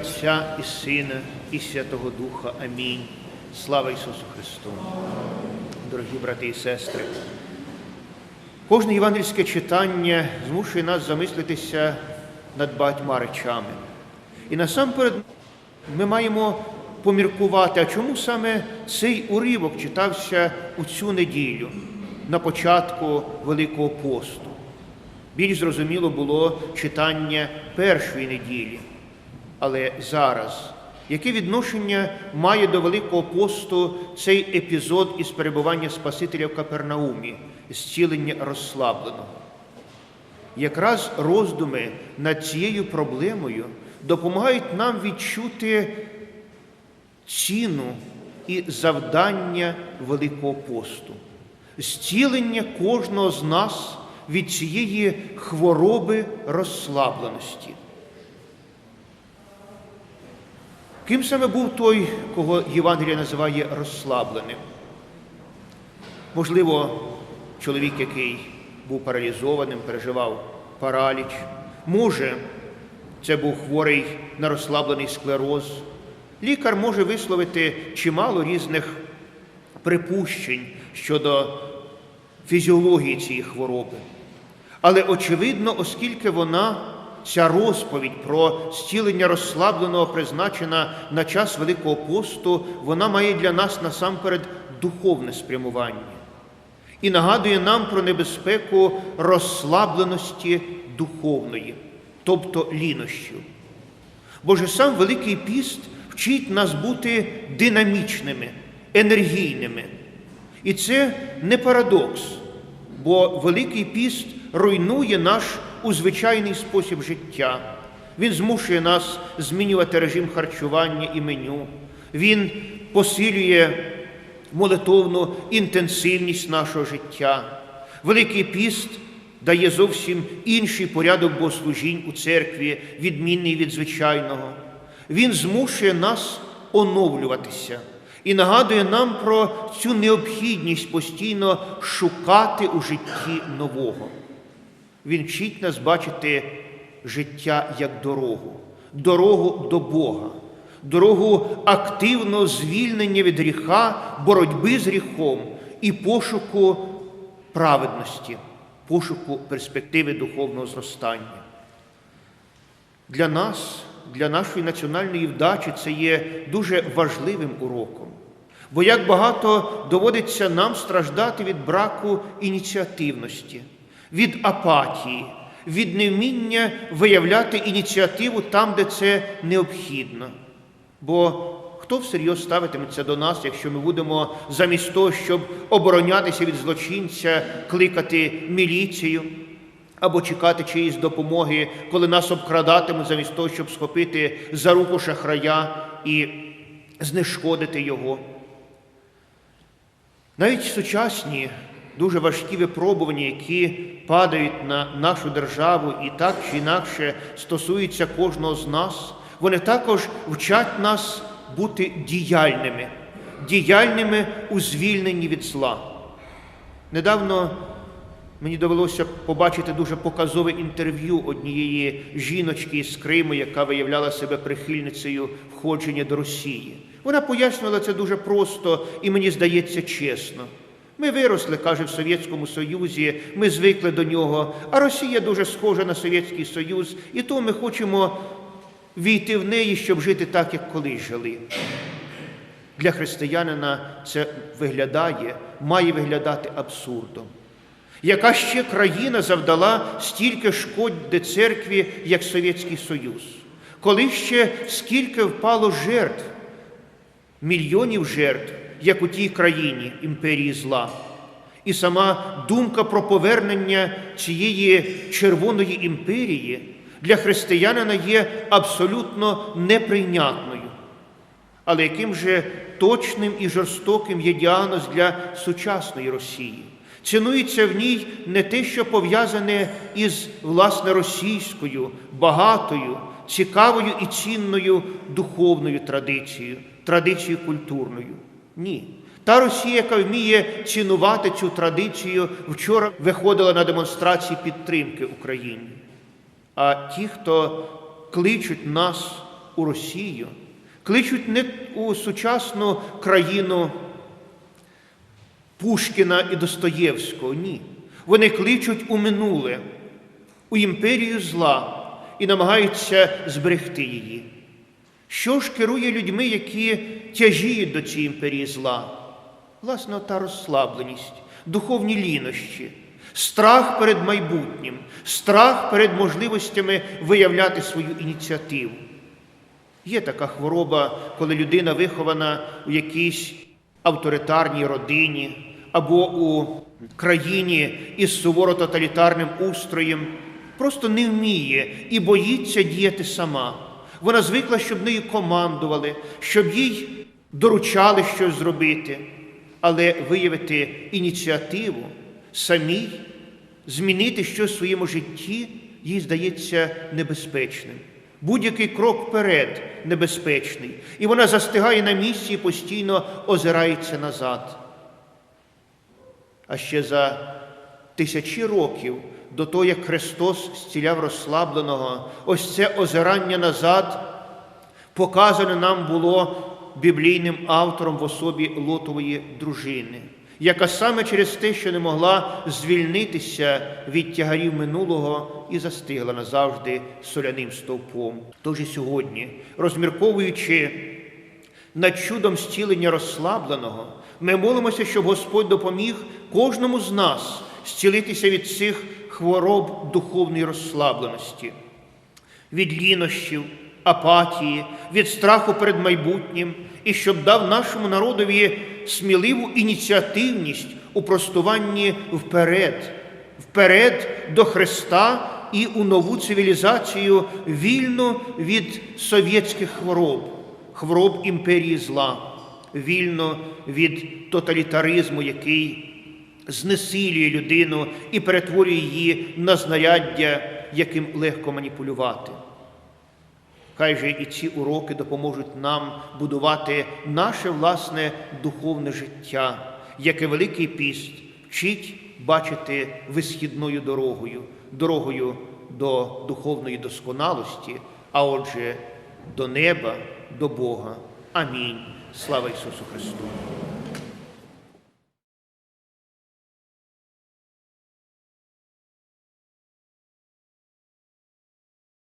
Отця і Сина, і Святого Духа. Амінь. Слава Ісусу Христу. Дорогі брати і сестри, кожне євангельське читання змушує нас замислитися над багатьма речами. І насамперед ми маємо поміркувати, а чому саме цей уривок читався у цю неділю на початку Великого посту. Більш зрозуміло було читання першої неділі. Але зараз, яке відношення має до Великого посту цей епізод із перебування Спасителя в Капернаумі, зцілення розслабленого? Якраз роздуми над цією проблемою допомагають нам відчути ціну і завдання Великого посту, зцілення кожного з нас від цієї хвороби розслабленості. Ким саме був той, кого Євангелія називає розслабленим? Можливо, чоловік, який був паралізованим, переживав параліч. Може, це був хворий на розслаблений склероз. Лікар може висловити чимало різних припущень щодо фізіології цієї хвороби. Але очевидно, оскільки вона, ця розповідь про зцілення розслабленого, призначена на час Великого посту, вона має для нас насамперед духовне спрямування і нагадує нам про небезпеку розслабленості духовної, тобто лінощів. Боже сам Великий піст вчить нас бути динамічними, енергійними. І це не парадокс, бо Великий піст руйнує наш узвичайний спосіб життя. Він змушує нас змінювати режим харчування і меню. Він посилює молитовну інтенсивність нашого життя. Великий піст дає зовсім інший порядок богослужінь у церкві, відмінний від звичайного. Він змушує нас оновлюватися і нагадує нам про цю необхідність постійно шукати у житті нового. Він вчить нас бачити життя як дорогу, дорогу до Бога, дорогу активного звільнення від гріха, боротьби з гріхом і пошуку праведності, пошуку перспективи духовного зростання. Для нас, для нашої національної вдачі, це є дуже важливим уроком. Бо як багато доводиться нам страждати від браку ініціативності, від апатії, від невміння виявляти ініціативу там, де це необхідно. Бо хто всерйоз ставитиметься до нас, якщо ми будемо замість того, щоб оборонятися від злочинця, кликати міліцію або чекати чиїсь допомоги, коли нас обкрадатимуть замість того, щоб схопити за руку шахрая і знешкодити його? Навіть сучасні дуже важкі випробування, які падають на нашу державу і так чи інакше стосуються кожного з нас, вони також вчать нас бути діяльними, діяльними у звільненні від зла. Недавно мені довелося побачити дуже показове інтерв'ю однієї жіночки з Криму, яка виявляла себе прихильницею входження до Росії. Вона пояснювала це дуже просто і мені здається чесно. Ми виросли, каже, в Совєтському Союзі, ми звикли до нього, а Росія дуже схожа на Совєтський Союз, і то ми хочемо війти в неї, щоб жити так, як колись жили. Для християнина це виглядає, має виглядати абсурдом. Яка ще країна завдала стільки шкоди церкві, як Совєтський Союз? Коли ще скільки впало жертв, мільйонів жертв, як у тій країні імперії зла. І сама думка про повернення цієї Червоної імперії для християнина є абсолютно неприйнятною. Але яким же точним і жорстоким є діагноз для сучасної Росії? Цінується в ній не те, що пов'язане із власне російською, багатою, цікавою і цінною духовною традицією, традицією культурною. Ні. Та Росія, яка вміє цінувати цю традицію, вчора виходила на демонстрації підтримки Україні. А ті, хто кличуть нас у Росію, кличуть не у сучасну країну Пушкіна і Достоєвського. Ні. Вони кличуть у минуле, у імперію зла і намагаються зберегти її. Що ж керує людьми, які тяжіють до цієї імперії зла? Власне, та розслабленість, духовні лінощі, страх перед майбутнім, страх перед можливостями виявляти свою ініціативу. Є така хвороба, коли людина вихована у якійсь авторитарній родині або у країні із суворо тоталітарним устроєм, просто не вміє і боїться діяти сама. Вона звикла, щоб нею командували, щоб їй доручали щось зробити, але виявити ініціативу самій, змінити щось в своєму житті, їй здається небезпечним. Будь-який крок вперед небезпечний, і вона застигає на місці і постійно озирається назад. А ще за тисячі років до того, як Христос зціляв розслабленого, ось це озирання назад показане нам було біблійним автором в особі Лотової дружини, яка саме через те, що не могла звільнитися від тягарів минулого і застигла назавжди соляним стовпом. Тож і сьогодні, розмірковуючи над чудом зцілення розслабленого, ми молимося, щоб Господь допоміг кожному з нас зцілитися від цих хвороб духовної розслабленості, від лінощів, апатії, від страху перед майбутнім, і щоб дав нашому народові сміливу ініціативність у простуванні вперед, вперед до Христа і у нову цивілізацію вільну від совєтських хвороб, хвороб імперії зла, вільно від тоталітаризму, який знесилює людину і перетворює її на знаряддя, яким легко маніпулювати. Хай же і ці уроки допоможуть нам будувати наше власне духовне життя, яке Великий піст вчить бачити висхідною дорогою, дорогою до духовної досконалості, а отже, до неба, до Бога. Амінь. Слава Ісусу Христу!